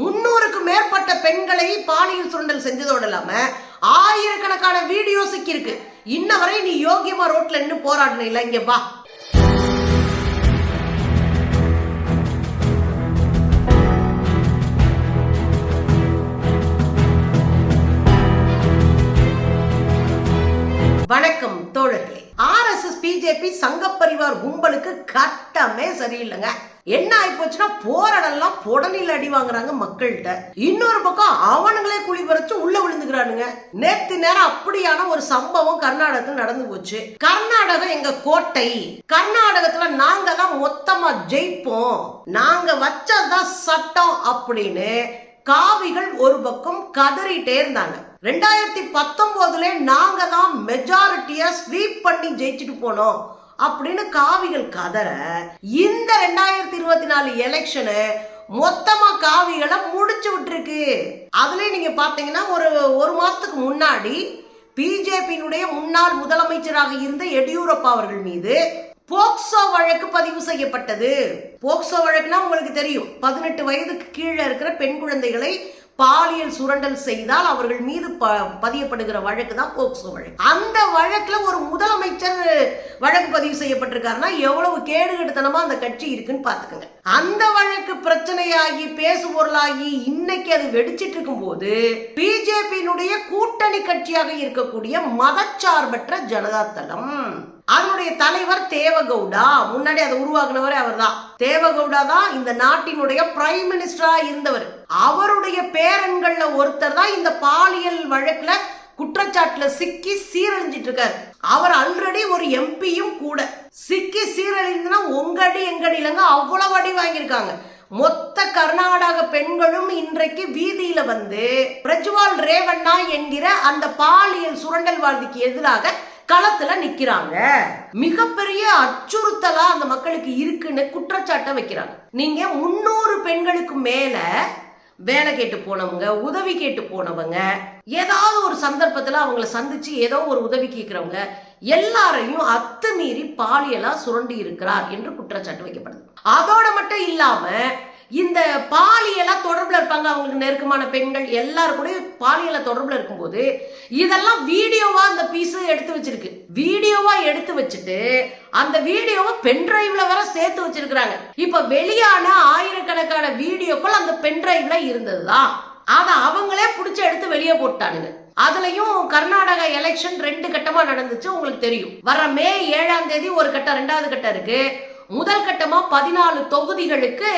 முன்னூறுக்கு மேற்பட்ட பெண்களை பாலியல் சுரண்டல் செஞ்சதோடு இல்லாம ஆயிரக்கணக்கான வீடியோ சிக்கியிருக்கு. இன்ன வரை நீ யோகியமா ரோட்ல நின்று போராடணும் இல்ல இங்க வா. வணக்கம் தோழர்களே. ஆர்எஸ்எஸ் பிஜேபி சங்க பரிவார் கும்பலுக்கு கட்டமே சரியில்லைங்க. என்ன ஆயிப்போச்சுன்னா போராடெல்லாம் புடனில் அடி வாங்குறாங்க மக்கள்கிட்ட. இன்னொரு பக்கம் அவனுங்களே குழி பறிச்சு உள்ள விழுந்துக்கிறானுங்க. நேத்து நேரம் அப்படியான ஒரு சம்பவம் கர்நாடகத்தில் நடந்து போச்சு. கர்நாடகம் எங்க கோட்டை. கர்நாடகத்துல நாங்க தான் மொத்தமா ஜெயிப்போம். நாங்க வச்சதுதான் சட்டம் அப்படின்னு காவிகள் ஒரு பக்கம் கதறிட்டே இருந்தாங்க. ரெண்டாயிரத்தி பத்தொன்பதுல நாங்க தான் மெஜாரிட்டியா ஸ்வீப் பண்ணி ஜெயிச்சுட்டு போனோம். அப்படின்னு காவிகள் கதற இந்த ரெண்டாயிரத்தி இருபத்தி நாலு எலெக்ஷனு மொத்தமா காவிகளை முடிச்சு விட்டுருக்கு. அதுலயும் நீங்க பாத்தீங்கன்னா ஒரு ஒரு மாசத்துக்கு முன்னாடி பிஜேபியினுடைய முன்னாள் முதலமைச்சராக இருந்த எடியூரப்பா அவர்கள் மீது போக்சோ வழக்கு பதிவு செய்யப்பட்டது. போக்சோ வழக்குனா உங்களுக்கு தெரியும். பதினெட்டு வயதுக்கு கீழே இருக்கிற பெண் குழந்தைகளை பாலியல் சுரண்டல் செய்தால் அவர்கள் மீது ப- பதியப்படுகிற வழக்கு தான் போக்சோ வழக்கு. அந்த வழக்கில் ஒரு முதலமைச்சர் வழக்கு பதிவு செய்யப்பட்டிருக்காருன்னா எவ்வளவு கேடுகெடுத்தனமா அந்த கட்சி இருக்குன்னு பார்த்துக்கோங்க. அந்த வழக்கு பிரச்சனையாகி பேசு பொருளாகி இன்னைக்கு அது வெடிச்சிட்டு இருக்கும் போது பிஜேபியினுடைய கூட்டணி கட்சியாக இருக்கக்கூடிய மதச்சார்பற்ற ஜனதா தளம் அதனுடைய தலைவர் தேவகவுடா. முன்னாடி அதை உருவாக்குனவரே அவர்தான். தேவகவுடா தான் இந்த நாட்டினுடைய பிரைம் மினிஸ்டரா இருந்தவர். அவருடைய பேரன்கள்ல ஒருத்தர் தான் இந்த பாலியல் வழக்குல குற்றச்சாட்டுல சிக்கி சீரழிஞ்சிட்டு இருக்காரு. அவர் ஆல்ரெடி ஒரு எம்பியும் கூட. சிக்கி சீரழிந்துனா உங்க அடி எங்க இல்லைங்க அவ்வளவு அடி வாங்கியிருக்காங்க. மொத்த கர்நாடக பெண்களும் இன்றைக்கு வீதியில வந்து பிரஜ்வால் ரேவண்ணா என்கிற அந்த பாலியல் சுரண்டல்வாதிக்கு எதிராக களத்துல நிக்கிறாங்க. மிகப்பெரிய அச்சுறுத்தலா அந்த மக்களுக்கு இருக்குன்னு குற்றச்சாட்டை வைக்கிறாங்க. நீங்க முன்னூறு பெண்களுக்கு மேல வேலை கேட்டு போனவங்க உதவி கேட்டு போனவங்க ஏதாவது ஒரு சந்தர்ப்பத்துல அவங்கள சந்திச்சு ஏதோ ஒரு உதவி கேட்கிறவங்க எல்லாரையும் அத்துமீறி பாலியலா சுரண்டி இருக்கிறார் என்று குற்றச்சாட்டு வைக்கப்படுது. அதோட மட்டும் இல்லாம இந்த பாலியலாக தொடர்பில் இருப்பாங்க அவங்களுக்கு நெருக்கமான பெண்கள் எல்லாரும் கூட பாலியலாக தொடர்பில் இருக்கும்போது இதெல்லாம் வீடியோவாக அந்த பீஸு எடுத்து வச்சிருக்கு. வீடியோவாக எடுத்து வச்சுட்டு அந்த வீடியோவை பென் டிரைவ்ல வர சேர்த்து வச்சிருக்கிறாங்க. இப்போ வெளியான ஆயிரக்கணக்கான வீடியோக்கள் அந்த பென் டிரைவ்ல இருந்ததுதான். அதை அவங்களே பிடிச்சி எடுத்து வெளியே போட்டானுங்க. அதுலயும் கர்நாடகா எலெக்ஷன் ரெண்டு கட்டமா நடந்துச்சு உங்களுக்கு தெரியும். வர மே ஏழாம் தேதி ஒரு கட்டம் ரெண்டாவது கட்டம் இருக்கு. முதல் கட்டமா பதினாலு தொகுதிகளுக்கு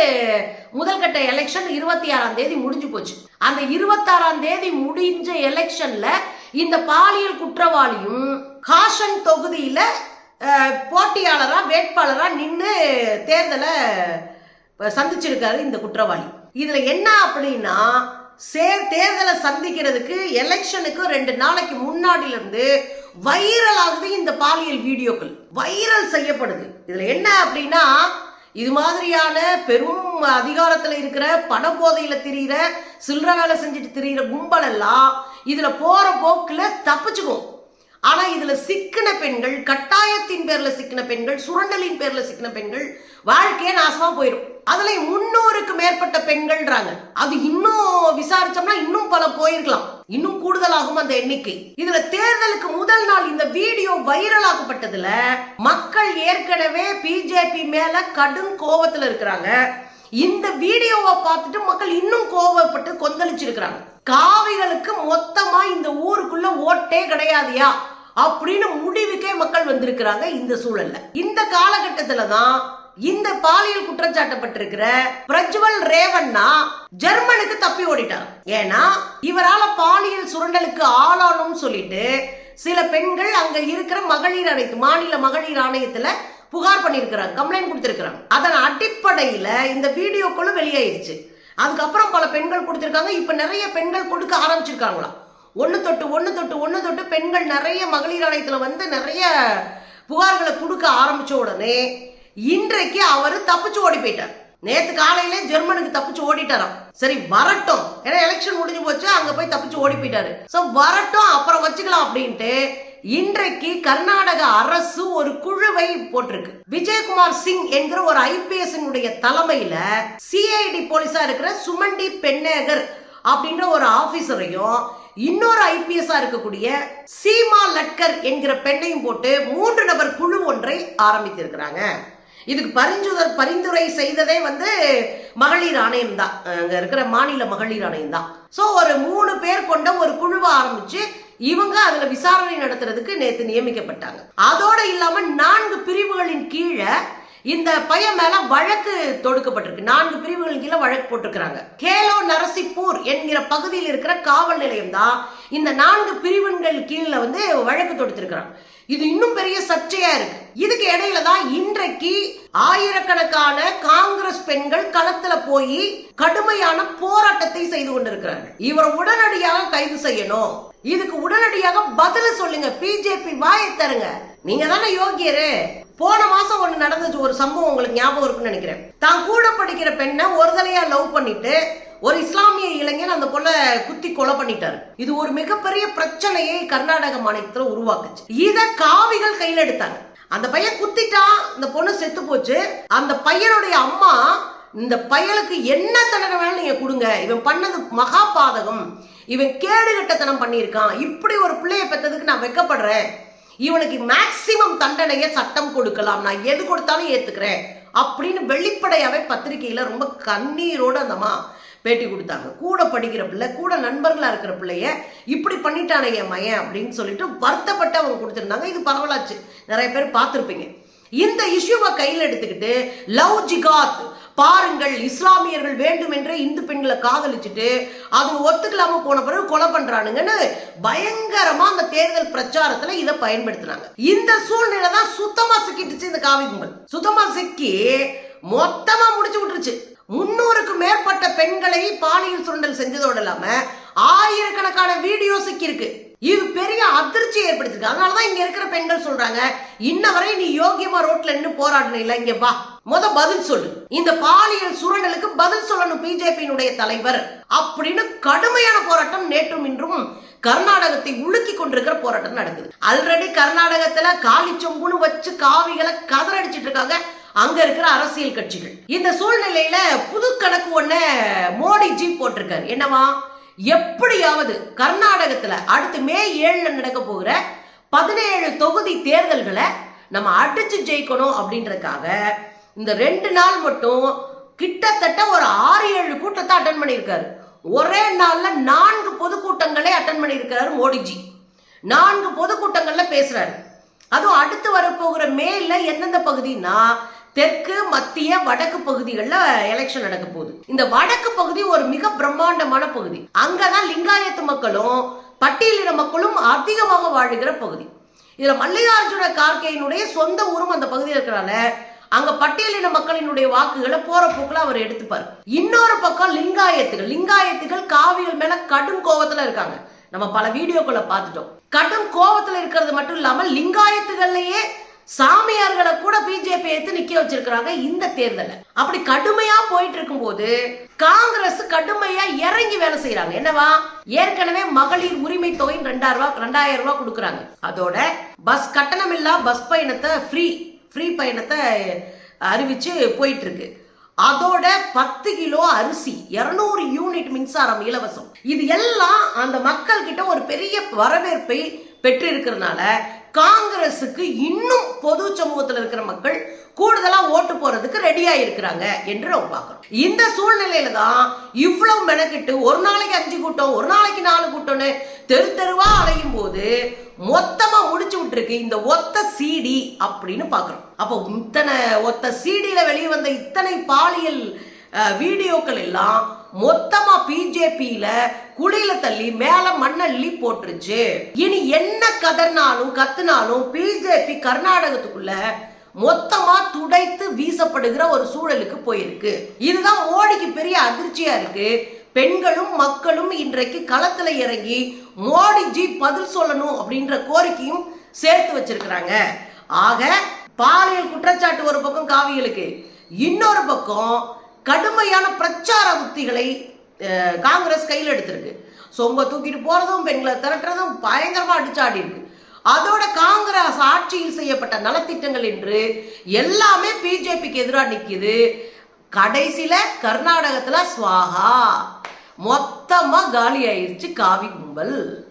முதல் கட்ட எலெக்ஷன் இருபத்தி ஆறாம் தேதி முடிஞ்சு போச்சு. அந்த இருபத்தாறாம் தேதி முடிஞ்ச எலெக்ஷன்ல இந்த பாலியல் குற்றவாளியும் காஷன் தொகுதியில போட்டியாளரா வேட்பாளரா நின்று தேர்தலை சந்திச்சிருக்காரு இந்த குற்றவாளி. இதுல என்ன அப்படின்னா சே தேர்தலை சந்திக்கிறதுக்கு எலெக்ஷனுக்கு ரெண்டு நாளைக்கு முன்னாடில இருந்து வைரல் ஆகுது இந்த பாலியல் வீடியோக்கள் வைரல் செய்யப்படுது. இதுல என்ன அப்படின்னா இது மாதிரியான பெரும் அதிகாரத்தில் இருக்கிற பண போதையில திரியிற சில்லற வேலை செஞ்சுட்டு திரியிற கும்பல் எல்லாம் போகிற போக்கில் போக்குல தப்பிச்சுக்கும். ஆனால் இதில் சிக்கின பெண்கள் கட்டாயத்தின் பேரில் சிக்கின பெண்கள் சுரண்டலின் பேரில் சிக்கின பெண்கள் வாழ்க்கையே நாசமாக போயிடும் அதுல முன்னூறுக்கு மேற்பட்ட பெண்கள்ன்றாங்க. அது இன்னும் விசாரிச்சோம்னா இன்னும் பல போயிருக்கலாம். இன்னும் கூடுதலாகும் அந்த எண்ணிக்கை. இதுல தேர்தலுக்கு முதல் நாள் இந்த வீடியோ வைரல் ஆக்கப்பட்டதுல மக்கள் ஏற்கனவே பிஜேபி மேல கடும் கோபத்துல இருக்கிறாங்க. இந்த வீடியோவை பார்த்துட்டு மக்கள் இன்னும் கோவப்பட்டு கொந்தளிச்சிருக்கிறாங்க. காவிகளுக்கு மொத்தமா இந்த ஊருக்குள்ள ஓட்டே கிடையாதுயா? அப்படின்னு முடிவுக்கே மக்கள் வந்திருக்கிறாங்க இந்த சூழல்ல. இந்த காலகட்டத்துல தான் இந்த பாலியல் குற்றச்சாட்டப்பட்டிருக்கிற பிரஜ்வல் ரேவண்ணா ஜெர்மனுக்கு தப்பி ஓடிட்டார். ஏன்னா இவரால பாலியல் சுரண்டலுக்கு ஆளானும் சொல்லிட்டு சில பெண்கள் அங்க இருக்கிற மகளிர் ஆணையத்து மாநில மகளிர் ஆணையத்துல புகார் பண்ணியிருக்கிறாங்க கம்ப்ளைண்ட் கொடுத்திருக்கிறாங்க. அதன் அடிப்படையில இந்த வீடியோக்களும் வெளியாயிருச்சு. அதுக்கப்புறம் பல பெண்கள் கொடுத்திருக்காங்க. இப்ப நிறைய பெண்கள் கொடுக்க ஆரம்பிச்சிருக்காங்களாம் ஒன்று தொட்டு ஒன்று தொட்டு ஒன்று தொட்டு பெண்கள் நிறைய மகளிர் ஆணையத்தில் வந்து நிறைய புகார்களை கொடுக்க ஆரம்பித்த உடனே இன்றைக்கு அவர் தப்பிச்சு ஓடி போயிட்டார். நேத்து காலையில ஜெர்மனுக்கு தப்பிச்சு ஓடிட்டாராம். சரி வரட்டும். ஏன்னா எலெக்ஷன் முடிஞ்சு போச்சு அங்க போய் தப்பிச்சு ஓடி போயிட்டாரு. சோ வரட்டும் அப்புறம் வச்சுக்கலாம் அப்படின்ட்டு இன்றைக்கு கர்நாடக அரசு ஒரு குழுவை போட்டிருக்கு. விஜயகுமார் சிங் என்கிற ஒரு ஐபிஎஸ் தலைமையில சிஐடி போலீஸா இருக்கிற சுமண்டி பெண்ணேகர் அப்படின்ற ஒரு ஆபீசரையும் இன்னொரு ஐபிஎஸ்ஆ இருக்கக்கூடிய சீமா லட்கர் என்கிற பெண்ணையும் போட்டு மூன்று நபர் குழு ஒன்றை ஆரம்பித்திருக்கிறாங்க. இதுக்கு பரிந்துரை பரிந்துரை செய்ததே வந்து மகளிர் ஆணையம் தான். அங்கே இருக்கிற மாநில மகளிர் ஆணையம் தான். ஸோ ஒரு மூணு பேர் கொண்ட ஒரு குழுவை ஆரம்பிச்சு இவங்க அதுல விசாரணை நடத்துறதுக்கு நேற்று நியமிக்கப்பட்டாங்க. அதோட இல்லாம நான்கு பிரிவுகளின் கீழே இந்த பையன் மேல வழக்கு தொடுக்கப்பட்டிருக்கு. நான்கு பிரிவுகளின் கீழே வழக்கு போட்டிருக்கிறாங்க. கேலோ நரசிப்பூர் என்கிற பகுதியில் இருக்கிற காவல் நிலையம் தான் இந்த நான்கு பிரிவுகள் கீழே வந்து வழக்கு தொடுத்திருக்கிறாங்க இது இன்னும் பெரிய சர்ச்சையா இருக்கு. இதுக்கு இடையில தான் இன்றைக்கு ஆயிரக்கணக்கான காங்கிரஸ் பெண்கள் களத்துல போய் கடுமையான போராட்டத்தை செய்து கொண்டிருக்கிறார்கள். இவரை உடனடியாக கைது செய்யணும். இதுக்கு உடனடியாக பதில் சொல்லுங்க. பிஜேபி வாயை தருங்க. நீங்க தானே யோகியரு. போன மாசம் ஒன்று நடந்துச்சு. ஒரு சம்பவம் உங்களுக்கு ஞாபகம் இருக்குன்னு நினைக்கிறேன். தான் கூட படிக்கிற பெண்ணை ஒரு தலையா லவ் பண்ணிட்டு ஒரு இஸ்லாமிய இளைஞன் அந்த பொண்ணை குத்தி கொலை பண்ணிட்டாரு. இது ஒரு மிகப்பெரிய பிரச்சனையை கர்நாடக மாநிலத்துல உருவாக்குச்சு. இத காவிகள் கையில எடுத்தாங்க. அந்த பையன் குத்திட்டான் இந்த பொண்ணு செத்து போச்சு. அந்த பையனுடைய அம்மா இந்த பையனுக்கு என்ன தண்டனை வேணாலும் நீங்க கொடுங்க. இவன் பண்ணது மகா பாதகம். இவன் கேடுகட்டத்தனம் பண்ணியிருக்கான். இப்படி ஒரு பிள்ளைய பெற்றதுக்கு நான் வெக்கப்படுறேன். இவனுக்கு மேக்சிமம் தண்டனையை சட்டம் கொடுக்கலாம். நான் எது கொடுத்தாலும் ஏத்துக்கிறேன். அப்படின்னு வெளிப்படையாவே பத்திரிகையில ரொம்ப கண்ணீரோட அந்தமா பேட்டி கொடுத்தாங்க. கூட படிக்கிற பிள்ளை கூட நண்பர்களாக இருக்கிற பிள்ளைய இப்படி பண்ணிட்டானே என் மையன் அப்படின்னு சொல்லிட்டு வருத்தப்பட்டு அவங்க கொடுத்துருந்தாங்க. இது பரவலாச்சு. நிறைய பேர் பார்த்துருப்பீங்க. இந்த இஷ்யூவை கையில் எடுத்துக்கிட்டு லவ் ஜிகாத் பாருங்கள் இஸ்லாமியர்கள் வேண்டுமென்றே இந்து பெண்களை காதலிச்சுட்டு அது ஒத்துக்கலாம போன பிறகு கொலை பண்றானுங்கன்னு பயங்கரமா அந்த தேர்தல் பிரச்சாரத்துல இதை பயன்படுத்தினாங்க. இந்த சூழ்நிலை தான் சுத்தமா சிக்கிட்டுச்சு இந்த காவி கும்பல் சுத்தமா சிக்கி மொத்தமா முடிச்சு விட்டுருச்சு. முன்னூறுக்கு மேற்பட்ட பெண்களை பாலியல் சுரண்டல் செஞ்சதோடு இல்லாம ஆயிரக்கணக்கான வீடியோ சிக்கி இருக்கு இது பெரிய அதிர்ச்சி ஏற்படுத்திருக்கு அதனாலதான் இங்க இருக்கிற பெண்கள் சொல்றாங்க இன்ன வரை நீ யோகியமா ரோட்ல நின்று போராடின இல்ல இங்க வா. முத பதில் சொல்லு. இந்த பாலியல் சுரண்டலுக்கு பதில் சொல்லணும் பிஜேபியினுடைய தலைவர். அப்படின்னு கடுமையான போராட்டம் நேற்றும் இன்றும் கர்நாடகத்தை உலுக்கி கொண்டிருக்கிற போராட்டம் நடக்குது. ஆல்ரெடி கர்நாடகத்துல காலி சொம்புன்னு வச்சு காவிகளை கதறடிச்சிட்டு இருக்காங்க. அங்க இருக்கிற அரசியல் கட்சிகள். இந்த சூழ்நிலையில புது கணக்கு ஒண்ண மோடிஜி போட்டிருக்காரு. என்னவா? எப்படியாவது கர்நாடகத்துல அடுத்து மே ஏழுல நடக்க போகிற பதினேழு தொகுதி தேர்தல்களை நம்ம அடிச்சு ஜெயிக்கணும் அப்படின்றதுக்காக இந்த ரெண்டு நாள் மட்டும் கிட்டத்தட்ட ஒரு ஆறு ஏழு கூட்டத்தை அட்டன் பண்ணியிருக்காரு. ஒரே நாள்ல நான்கு பொதுக்கூட்டங்களை அட்டன் பண்ணியிருக்கிறாரு மோடிஜி. நான்கு பொதுக்கூட்டங்கள்ல பேசுறாரு. அதுவும் அடுத்து வரப்போகிற மேல எந்தெந்த பகுதினா தெற்கு மத்திய வடக்கு பகுதிகளில் எலெக்ஷன் நடக்க போகுது. இந்த வடக்கு பகுதி ஒரு மிக பிரம்மாண்டமான பகுதி. அங்கதான் லிங்காயத்து மக்களும் பட்டியலின மக்களும் அதிகமாக வாழ்கிற பகுதி. இதுல மல்லிகார்ஜுன கார்கேயினுடைய சொந்த ஊரும் அந்த பகுதியில் இருக்கிறனால அங்க பட்டியலின மக்களினுடைய வாக்குகளை போற போக்குல அவர் எடுத்துப்பார். இன்னொரு பக்கம் லிங்காயத்துகள். லிங்காயத்துகள் காவிகள் மேல கடும் கோபத்துல இருக்காங்க. நம்ம பல வீடியோக்களை பார்த்துட்டோம். கடும் கோபத்துல இருக்கிறது மட்டும் இல்லாம லிங்காயத்துகள்லயே சாமியார்களை கூட பிஜேபி எடுத்து நிக்க வச்சிருக்கிறாங்க இந்த தேர்தலை அப்படி கடுமையா போயிட்டு இருக்கும்போது காங்கிரஸ் கடுமையா இறங்கி வேலை செய்யறாங்க என்னவா? ஏற்கனவே மகளிர் உரிமை தொகை ரெண்டாயிரம் ரூபாய் ரெண்டாயிரம் ரூபாய் கொடுக்குறாங்க. அதோட பஸ் கட்டணம் இல்லா பஸ் பயணத்தை ஃப்ரீ ஃப்ரீ பயணத்தை அறிவிச்சு போயிட்டு இருக்கு. அதோட பத்து கிலோ அரிசி இருநூறு யூனிட் மின்சாரம் இலவசம். இது எல்லாம் அந்த மக்கள் கிட்ட ஒரு பெரிய வரவேற்பை பெற்றிருக்கிறதுனால காங்கிரஸுக்கு இன்னும் பொது சமூகத்தில் இருக்கிற மக்கள் கூடுதலா ஓட்டு போறதுக்கு ரெடியா இருக்கிறாங்க என்று நம்ம பார்க்கிறோம். இந்த சூழ்நிலையில தான் இவ்வளவு மெனக்கிட்டு ஒரு நாளைக்கு அஞ்சு கூட்டம் ஒரு நாளைக்கு நாலு கூட்டம்னு தெரு தெருவா அலையும் போது மொத்தமா முடிச்சு விட்டுருக்கு இந்த ஒத்த சிடி அப்படின்னு பாக்குறோம் அப்போ இத்தனை ஒத்த சிடியில வெளியே வந்த இத்தனை பாலியல் வீடியோக்கள் எல்லாம் மொத்தமா பிஜேபியில குழியில தள்ளி மேல மண்ணள்ளி போட்டுருச்சு. இனி என்ன கதர்னாலும் கத்துனாலும் பிஜேபி கர்நாடகத்துக்குள்ள மொத்தமா துடைத்து வீசப்படுகிற ஒரு சூழலுக்கு போயிருக்கு. இதுதான் மோடிக்கு பெரிய அதிர்ச்சியா இருக்கு. பெண்களும் மக்களும் இன்றைக்கு களத்துல இறங்கி மோடிஜி பதில் சொல்லணும் அப்படின்ற கோரிக்கையும் சேர்த்து வச்சிருக்கிறாங்க. ஆக பாலியல் குற்றச்சாட்டு ஒரு பக்கம் காவிகளுக்கு இன்னொரு பக்கம் கடுமையான பிரச்சார உத்திகளை காங்கிரஸ் கையில் எடுத்திருக்கு. சொம்ப தூக்கிட்டு போறதும் பெண்களை திரட்டுறதும் பயங்கரமா அடிச்சாடி இருக்கு. அதோட காங்கிரஸ் ஆட்சியில் செய்யப்பட்ட நலத்திட்டங்கள் என்று எல்லாமே பிஜேபிக்கு எதிராக நிற்கிது கடைசியில கர்நாடகத்துல ஸ்வாகா. மொத்தமா காலி ஆயிடுச்சு காவி கும்பல்.